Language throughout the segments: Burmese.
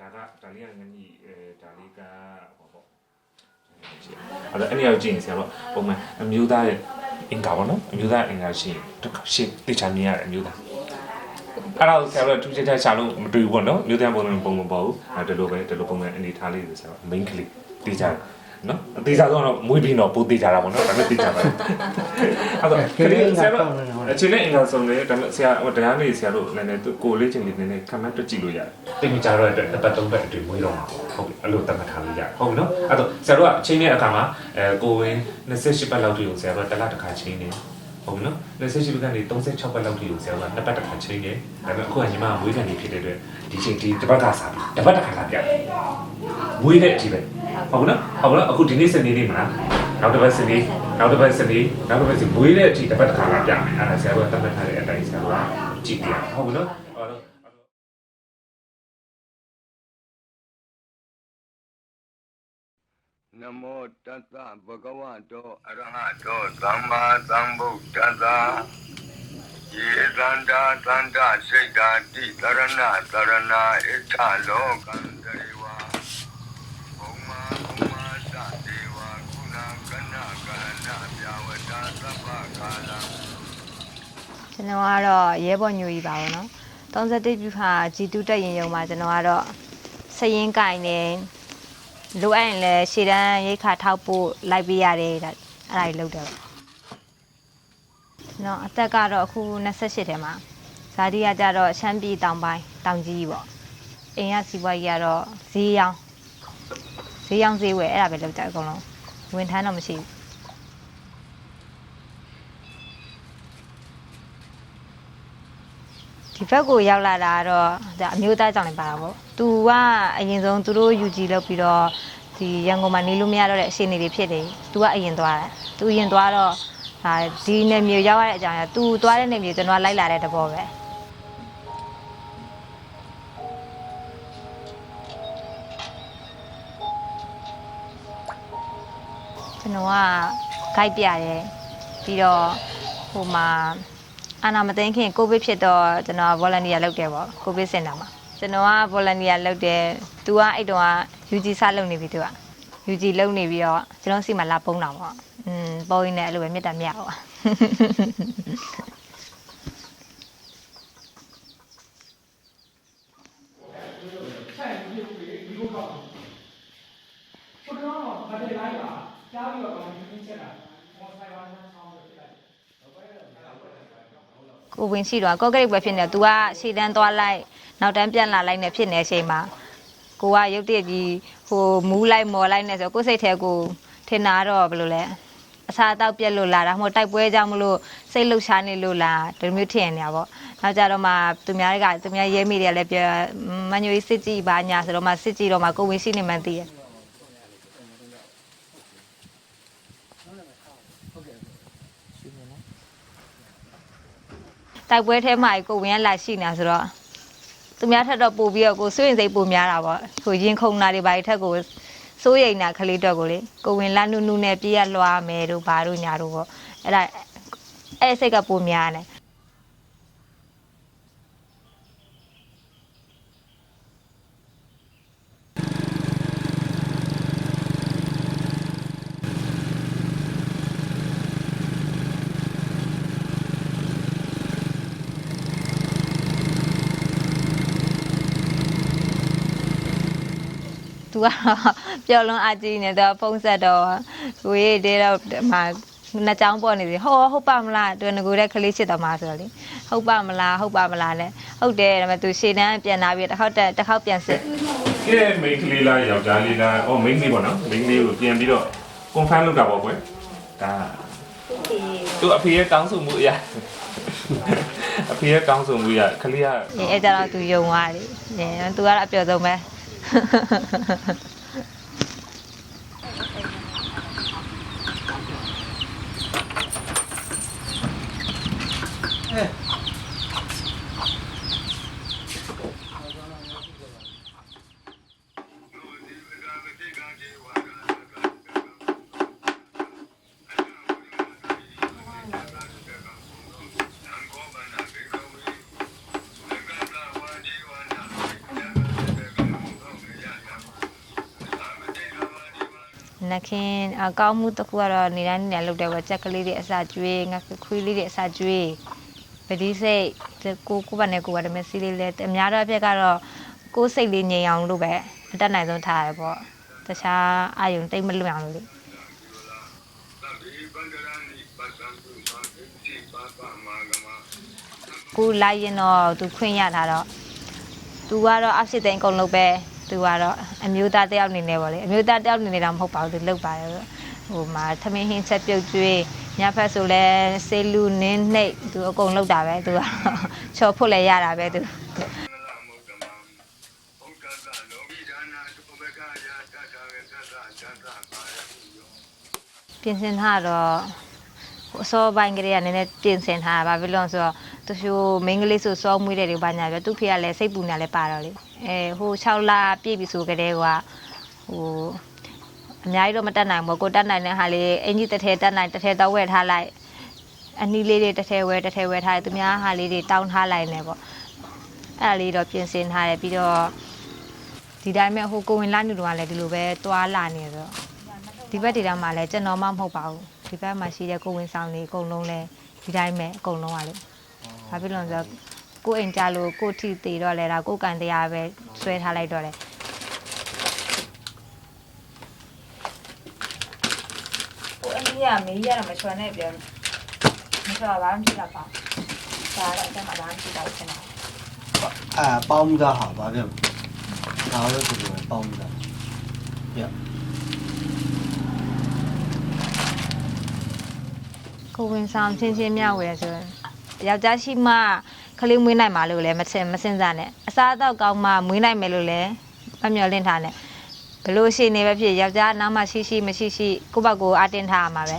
ဒါကဒါလေးကငညီအဲဒါလေးကဟောပေါ့အဲ့တော့အဲ့ဒီရောက်ကြည့်ရင်ဆရာတော့ပုံမှန်အမျိုးသားရဲ့အင်္ဂါပေါ့နော်အမျိုးသားအင်္ဂါရှိရင်တစ်ခါရှင်းသိချာမြင်ရတယ်အမျိုးသားအဲ့တော့ဆရာတို့ထူးခြားခြားရှာလို့မတွေ့ဘူးပေါ့နော်မျိုးသားပုံစံပုံမပေါ်ဘူးအဲ့ဒီလိုပဲဒီလိုပုံစံအနေထားလေးတွေဆရာတော့ main ကလေးသိကြတယ် နော်အသေးစားဆုံးတော့မွေးပြီးတော့ပိုးသေးကြတာပေါ့နော်ဒါပေမဲ့သိကြပါဘူးအဲ့တော့ကလေးဆရာတို့အခြေနဲ့အင်္ဂါဆုံးလေဒါပေမဲ့ဆရာဟိုတရားလေးဆရာတို့လည်းလည်းကိုလေးချင်းလေးနည်းနည်းခံမှတ်တွက်ကြည့်လို့ရတယ်သိမကြတော့တဲ့တစ်ပတ်သုံးပတ်အတွင်းမွေးတော့မှာဟုတ်ပြီအဲ့လိုတတ်မှတ်ထားလို့ရတယ်ဟုတ်ပြီနော်အဲ့တော့ဆရာတို့ကအချိန်နဲ့အခါမှာအဲကိုဝင်28ပတ်လောက်ထိကိုဆရာတို့တစ်လတစ်ခါချိန်နေ ဟုတ်ပြီနော်28ပတ်ကနေ36ပတ်လောက်ထိကိုဆရာတို့ကနှစ်ပတ်တစ်ခါချိန်နေဒါပေမဲ့အခုကညီမကမွေးကန်နေဖြစ်တဲ့အတွက်ဒီချိန်ဒီတစ်ပတ်ကစားပြီတစ်ပတ်တစ်ခါလာပြတယ်မွေးတဲ့အထိပဲဟုတ်ပြီနော်ဟုတ်ပြီနော်အခုဒီနေ့စနေနေ့မှာနောက်တစ်ပတ်စနေနောက်တစ်ပတ်စနေနောက်တစ်ပတ်စနေမွေးတဲ့အထိတစ်ပတ်တစ်ခါလာပြမယ်အဲ့ဒါဆရာတို့ကတတ်မှတ်ထားတဲ့အတိုင်းဆရာတို့ကကြည့်ပြရဟုတ်ပြီနော်ဟုတ်တော့နမောတတ္တဗုဒ္ဓဝါတောအရဟတောသမ္မာသမ္ဗု ဒ္ဓတ္တယေသန္တာသန္တာစိတ်ဓာတိတရဏတရဏဣဋ္ဌလောကံတရေဝဘုံမာဘုံမာသတေဝကုဏကနကဟနပြဝတ္တသဗ္ဗကာလံကျွန်တော်ကတော့ရဲဘော်ညူကြီးပါဘောနော်31ပြူဟာဂျီတူတက်ရင်ရုံမှာကျွန်တော်ကတော့စရင်ကင်နေလိုအပ်ရင်လည်းရှေ့တန်းရိတ်ခါထောက်ဖို့လိုက်ပေးရတယ်ဒါအဲ့ဒါကြီးလုပ်တယ်ပေါ့ ကျွန်တော်အသက်ကတော့အခု28ထဲမှာဇာတိကကြတော့ရှမ်းပြည်တောင်ပိုင်းတောင်ကြီးပေါ့အိမ်ကစီးပွားရေးကတော့ဈေးရောင်းဈေးရောင်းဈေးဝယ်အဲ့ဒါပဲလုပ်ကြအကုန်လုံးဝင်ထမ်းတော့မရှိဘူးဒီဘက်ကိုရောက်လာတာကတော့ဒါအမျိုးသားကြောင့်လည်းပါတာပေါ့။သူကအရင်ဆုံးသူတို့ UG လုပ်ပြီးတော့ဒီရန်ကုန်မှာနေလို့မရတော့တဲ့အအခြေအနေတွေဖြစ်နေ။သူကအရင်သွားတာ။သူအရင်သွားတော့ ဒါဒီနယ်မြေရောက်ရတဲ့အကြောင်းက तू သွားတဲ့နယ်မြေကျွန်တော်ကလိုက်လာတဲ့တဘောပဲ။ကျွန်တော်က guide ပြတယ်ပြီးတော့ဟိုမှာအာနာမသိန်းခင်ကိုဗစ်ဖြစ်တော့ကျွန်တော် volunteer လုပ်တယ်ပေါ့ကိုဗစ်စင်တာမှာကျွန်တော်က volunteer လုပ်တယ်သူကအဲ့တုန်းက UG စလုပ်နေပြီသူက UG လုပ်နေပြီးတော့ကျွန်တော်စီမှာလာပုံးတာပေါ့อืมပုံရင်းနဲ့အဲ့လိုပဲမြတ်တာမြတ်ပါ ကိုဝင်ရှိတော့ကော့ကရိတ်ပဲဖြစ်နေတယ်။ तू ကရှေ့တန်းသွားလိုက်နောက်တန်းပြန်လာလိုက်နေဖြစ်နေတဲ့အချိန်မှာကိုကရုတ်တရက်ကြီး ဟိုမူးလိုက်မော်လိုက်နေဆိုကိုယ်စိတ်ထဲကိုထင်တာတော့ဘယ်လိုလဲအစာအသောက်ပြက်လို့လာတာမဟုတ်တိုက်ပွဲကြောင့်မလို့စိတ်လှုပ်ရှားနေလို့လာဒီလိုမျိုးထင်နေတာပေါ့နောက်ကြတော့မှသူများတွေကသူများရဲမိတွေကလည်းပြောမန်ညိုကြီးစစ်ကြည့်ပါညာဆိုတော့မှစစ်ကြည့်တော့မှကိုဝင်ရှိနေမှန်းသိရတိုက်ပွဲထဲမှာကိုဝင်ကလာရှိနေတာဆိုတော့ သူများထက်တော့ပို့ပြီးတော့ကိုစိုးရင်စိတ်ပိုများတာပေါ့ဟိုရင်ခုန်တာတွေဘာတွေထက်ကိုစိုးရိမ်တာကလေးတော့ကိုလေကိုဝင်လာနုနုနဲ့ပြေးရလွှားမယ်တို့ဘာတို့ညာတို့ပေါ့အဲ့ဒါအဲ့စိတ်ကပိုများတယ် သူကတော့ပျော်လွန်အားကြီးနေတော့ဖုံးဆက်တော့ကိုရေးတဲတော့မှနှစ်ချောင်းပေါ်နေပြီဟောဟုတ်ပါမလားသူငကိုတဲ့ကလေးချစ်တော်မှာဆိုတော့လေဟုတ်ပါမလားဟုတ်ပါမလားလဲဟုတ်တယ်ဒါပေမဲ့သူရှေ့တန်းပြန်လာပြီးတစ်ခေါက်တက်တစ်ခေါက်ပြန်စစ်ကဲမိန်းကလေးလားယောက်ျားလေးလားအော်မိန်းကလေးပေါ့နော်မိန်းကလေးကိုပြန်ပြီးတော့ confirm လုပ်တာပေါ့ကွယ်ဒါသူအဖေရဲ့တောင်းဆိုမှုအရာအဖေရဲ့တောင်းဆိုမှုအရာကလေးကအဲအဲ့ကြတော့သူယုံသွားတယ်အဲသူကတော့အပျော်ဆုံးပဲ သ နှခင်အကောင်းမှုတစ်ခုကတော့နေတိုင်းနေတိုင်းလုပ်တယ်ပေါ့ကြက်ကလေးတွေအစာကျွေးငါခွေးလေးတွေအစာကျွေးပတိစိတ်ကိုကိုပါနဲ့ကိုပါတမစီလေးလဲအများတော့အပြက်ကတော့ကိုယ်စိတ်လေးငြိမ်အောင်လို့ပဲအတက်နိုင်ဆုံးထားရပေါ့တခြားအာယုံတိတ်မလွတ်အောင်လို့လေသဗ္ဗေပန္ဒရာနိပတ္တံတုသံဃိတိပါပမာဂမကိုလိုက်ရင်တော့သူခွင့်ရတာတော့သူကတော့အဖြစ်တဲ့အကုန်လုံးပဲ သူကတော့အမျိုးသားတယောက်အနေနဲ့ပေါ့လေအမျိုးသားတယောက်အနေနဲ့တော့မဟုတ်ပါဘူးသူလုပ်ပါတယ်ဟိုမှာသမင်းဟင်းချက်ပြုတ်ကျွေးညဖက်ဆိုလဲဆေးလူနင်းနှိပ်သူအကုန်လုပ်တာပဲသူကတော့ချော်ဖို့လည်းရတာပဲသူနလမုဒ္ဓမံဘုဒ္ဓသလောဘိဒါနာတုပကယာတတဝေကသဇာတပါရတိယောပြင်ဆင်ထားတော့ဟိုအစောပိုင်းကလေးကနည်းနည်းပြင်ဆင်ထားတာဘာဖြစ်လို့လဲဆိုတော့သူရှိုးမိန်းကလေးဆိုစောမွေးတယ်တွေဘာညာပြောသူ့ဖေကလည်းစိတ်ပူနေလည်းပါတော့လေ အဲဟို6လပြည့်ပြီဆိုကြတဲ့ကဟိုအများကြီးတော့မတက်နိုင်ဘူးကိုတက်နိုင်တဲ့ဟာလေးအင်ကြီးတစ်ထည်တက်နိုင်တစ်ထည်တော့ဝယ်ထားလိုက်အနီးလေးတွေတစ်ထည်ဝယ်တစ်ထည်ဝယ်ထားတယ်သူများဟာလေးတွေတောင်းထားလိုက်နေပေါ့အဲ့ဒါလေးတော့ပြင်ဆင်ထားတယ်ပြီးတော့ဒီတိုင်းမဲ့ဟိုကိုဝင်လာနေတော့လည်းဒီလိုပဲတွာလာနေဆိုတော့ဒီဘက်ဒေတာမှာလည်းကျွန်တော်မှမဟုတ်ပါဘူးဒီဘက်မှာရှိတဲ့ကိုဝင်ဆောင်တွေအကုန်လုံးလည်းဒီတိုင်းပဲအကုန်လုံးပါလေဘာဖြစ်လို့လဲဆိုတော့ ကိုအိမ်ကြလို့ကိုထိတည်တော့လဲဒါကိုကန်တရားပဲဆွဲထားလိုက်တော့တယ်ကိုအမေကမေးရတာမချွန်နဲ့ပြောမချွန်ဘာမှမဖြစ်တော့ပါဒါတော့အကျမဘာမှမဖြစ်တော့ဘူးနော်အဲပေါင်းမှုသားဟာဘာဖြစ်လဲဒါလည်းဆိုလို့ပေါင်းမှုသားရကိုဝင်ဆောင်ချင်းချင်းမြဝယ်ဆိုရင် ယောက်ျားရှိမှခလေးမွေးနိုင်မှာလို့လည်းမစင်မစင်စားနဲ့အစားအသောက်ကောင်းမှမွေးနိုင်မယ်လို့လည်းမမျှော်လင့်ထားနဲ့ဘလို့ရှိနေပဲဖြစ်ယောက်ျားနောက်မှရှိရှိမရှိရှိကိုယ့်ဘက်ကိုအတင်းထားရမှာပဲ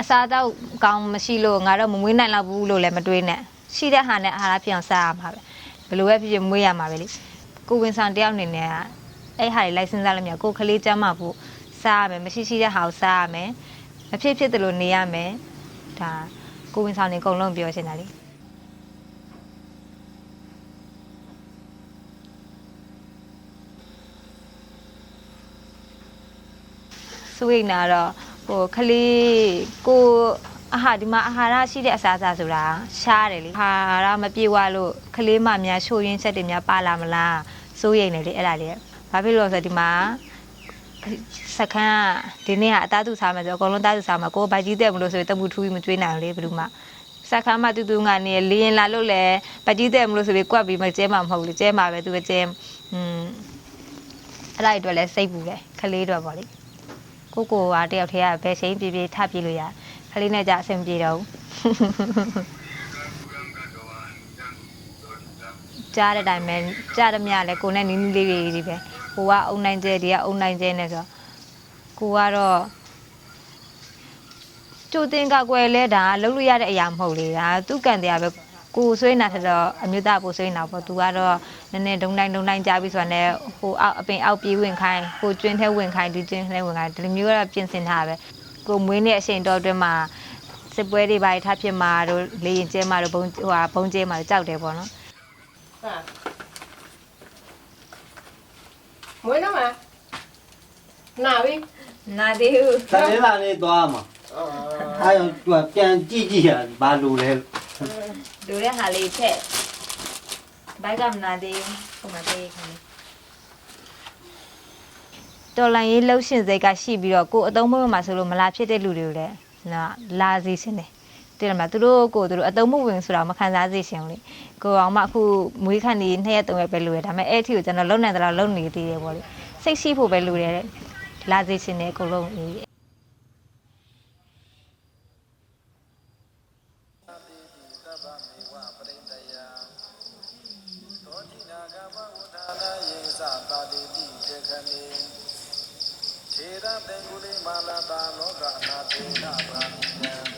အစားအသောက်ကောင်းမရှိလို့ငါတော့မမွေးနိုင်တော့ဘူးလို့လည်းမတွေးနဲ့ရှိတဲ့ဟာနဲ့အာဟာရဖြစ်အောင်စားရမှာပဲဘလို့ပဲဖြစ်ဖြစ်မွေးရမှာပဲလေကိုဝင်ဆောင်တယောက်အနေနဲ့ကအဲ့ဟာတွေလိုက်စဉ်းစားလို့မရကိုယ်ခလေးကျမ်းမှာဖို့စားရမယ်မရှိရှိတဲ့ဟာကိုစားရမယ်မဖြစ်ဖြစ်တယ်လို့နေရမယ်ဒါ ကိုဝင်ဆောင်နေအကုန်လုံးပြောချင်တာလေစွေးနာတော့ဟိုခလေးကိုအာဟာဒီမှာအာဟာရရှိတဲ့အစားအစာဆိုတာရှားတယ်လေအာဟာရမပြေဝလို့ခလေးမများချိုးရင်းချက်တွေများပါလာမလားစိုးရိမ်နေလေအဲ့ဒါလေးဘာဖြစ်လို့လဲဆိုတော့ဒီမှာ စခန်းကဒီနေ့ကအသားသူစားမယ်ဆိုတော့အကုန်လုံးသားသူစားမှာကိုယ်ဘိုက်ကြီးတဲ့မလို့ဆိုရင်တမှုထူးပြီးမကျွေးနိုင်ဘူးလေဘယ်သူမှစခန်းမှာတူတူကနေလင်းရင်လာလို့လဲဘိုက်ကြီးတဲ့မလို့ဆိုပြီးကွက်ပြီးမကျဲမှာမဟုတ်ဘူးလေကျဲမှာပဲသူကကျဲอืมအဲ့ဒါတွေအတွက်လဲစိတ်ပူတယ်ခလေးတွေပေါ့လေကိုကိုကတယောက်တည်းကဘယ်ချိန်ပြေးပြေးထပြေးလို့ရခလေးနဲ့ကြအဆင်ပြေတော့ဘူးကြားတဲ့အတိုင်းပဲကြားရမြလဲကိုနဲ့နီးနီးလေးလေးတွေပဲ ဟိုကအုံနိုင်ကျဲဒီကအုံနိုင်ကျဲနဲ့ဆိုတော့ကိုကတော့ကျိုတင်ကကွယ်လဲဒါလှုပ်လို့ရတဲ့အရာမဟုတ်လေဒါသူ့ကန်တရားပဲကိုဆွေးနာထတော့အမျိုးသားကိုဆွေးနာပေါ့သူကတော့နည်းနည်းဒုံတိုင်းဒုံတိုင်းကြားပြီးဆိုတော့လည်းဟိုအောက်အပင်အောက်ပြေးဝင်ခိုင်းကိုကျွင်းထဲဝင်ခိုင်းဒီကျွင်းထဲဝင်ခိုင်းဒီလိုမျိုးကတော့ပြင်ဆင်ထားတာပဲကိုမွေးနေတဲ့အချိန်တော်အတွင်းမှာစစ်ပွဲတွေပါထားဖြစ်မှာတို့လေရင်ကျဲမှာတို့ဘုံဟိုဟာဘုံကျဲမှာတို့ကြောက်တယ်ပေါ့နော်ဟာ မွေးတော့မနာပြီနာသေးဘူးတလေးလာလေးသွားမှာအဲရောသူကပြန်ကြည့်ကြည့်ရဘာလို့လဲလူတဲ့ဟာလေးထက်ဘိုက်ကမနာသေးဘူးဟိုမှာသေးခဏတော်လိုင်းရေးလှုပ်ရှင်စိတ်ကရှိပြီးတော့ကိုယ်အတုံးမဝင်မှာဆိုလို့မလာဖြစ်တဲ့လူတွေကိုလည်းနော်လာစီစင်းတယ် တဲ့မှာသူတို့ကိုသူတို့အတုံးမဝင်ဆိုတာမခံစားစေရှင်ဘူးလေကိုအောင်မအခုမွေးခန့်နေနှစ်ရက်သုံးရက်ပဲလူရဒါပေမဲ့အဲ့အထီကိုကျွန်တော်လုံနေတယ်လို့လုံနေသေးတယ်ပေါ့လေစိတ်ရှိဖို့ပဲလူတယ်တဲ့လာစီရှင်တယ်အကုန်လုံးအေးခြေရတဲ့ကုလိမာလာတာလောကနာတေနဗာမိယံသဗ္ဗထာယေမာတိသံပရိက္ခဟနာသီသမဘေကုလိသာပါဏံစီယံဘု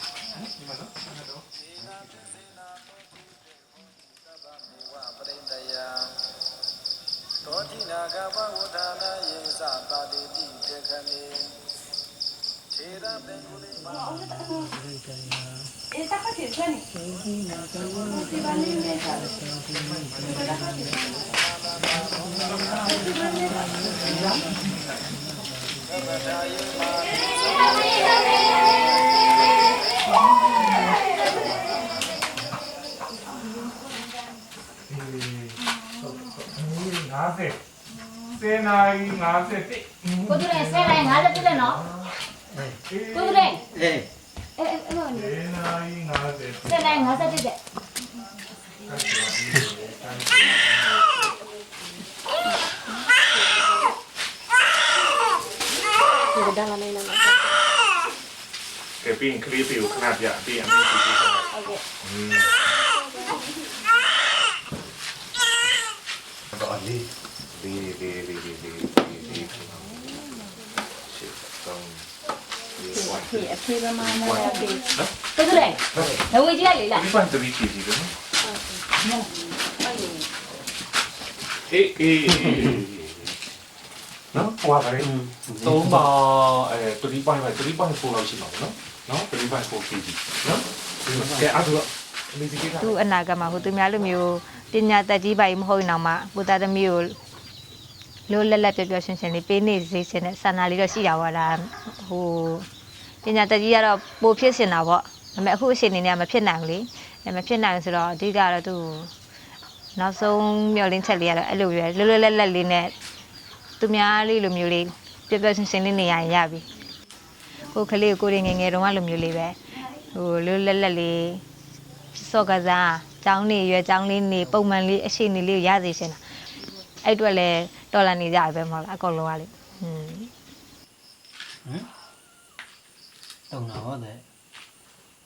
တိနာဂဘဝဌာနာယေသပါတိတိတေခမေခြေရဘေကုလိမာ 50 10နာရီ51ကိုသူရဲဆယ်တိုင်း50ပြည့်တယ်နော်ကိုသူရဲအေးအဲအဲအဲ့လိုနေ10နာရီ50ဆယ်တိုင်း50ပြည့်တယ်ကဲပြီးရင်ကလေးပြေကိုခဏပြပြီးရင်အမေကြီးကြီးဆက်လိုက်ဟုတ်ကဲ့တော့လေး ဒီဒီဒီဒီဒီဒီဒီရှစ်သုံးဒီဝိုင်းဖြည့်အဖြည့်ပမာဏနဲ့ဖြည့်ကိုသူရဲလဝေကြီးလိုက်လေလားဒီပန်တရီကြီးကြီးနော်အေးအေးနော်ဟွာပါလေသုံးပါအဲ3.5 3.4လောက်ရှိပါဘူးနော်နော်3.4 kg နော်ကဲအဲ့ဒါအမေကြီးကသူအနာဂတ်မှာဟိုသူများလိုမျိုးပညာတက်ကြီးပါကြီးမဟုတ်ရင်တော့မှကိုသားသမီးကို လိုလက်လက်ပျော်ပျော်ရွှင်ရွှင်လေးပေးနေစေချင်တဲ့ဆန္ဒလေးတော့ရှိရပါလားဟိုပညာတက်ကြီးကတော့ပိုဖြစ်စင်တာပေါ့ဒါပေမဲ့အခုအချိန်နေနေမဖြစ်နိုင်ဘူးလေအဲမဖြစ်နိုင်ဘူးဆိုတော့အဓိကတော့သူနောက်ဆုံးမျှော်လင့်ချက်လေးကတော့အဲ့လိုပဲလွတ်လွတ်လပ်လပ်လေးနဲ့သူများလေးလိုမျိုးလေးပျော်ပျော်ရွှင်ရွှင်လေးနေရရင်ရပြီကိုကလေးကိုကိုယ်ငယ်ငယ်တုန်းကလိုမျိုးလေးပဲဟိုလွတ်လွတ်လပ်လပ်လေးစော့ကစားကျောင်းနေရွယ်ကျောင်းလေးနေပုံမှန်လေးအရှိနေလေးကိုရစေချင်တာအဲ့အတွက်လည်း တော်လန်နေကြပဲမဟုတ်လားအကုန်လုံးကလေဟွန်းဟမ်တုံတာဟုတ်တယ်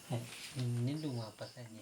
ဟဲ့နင်းတို့ကပတ်သက်နေ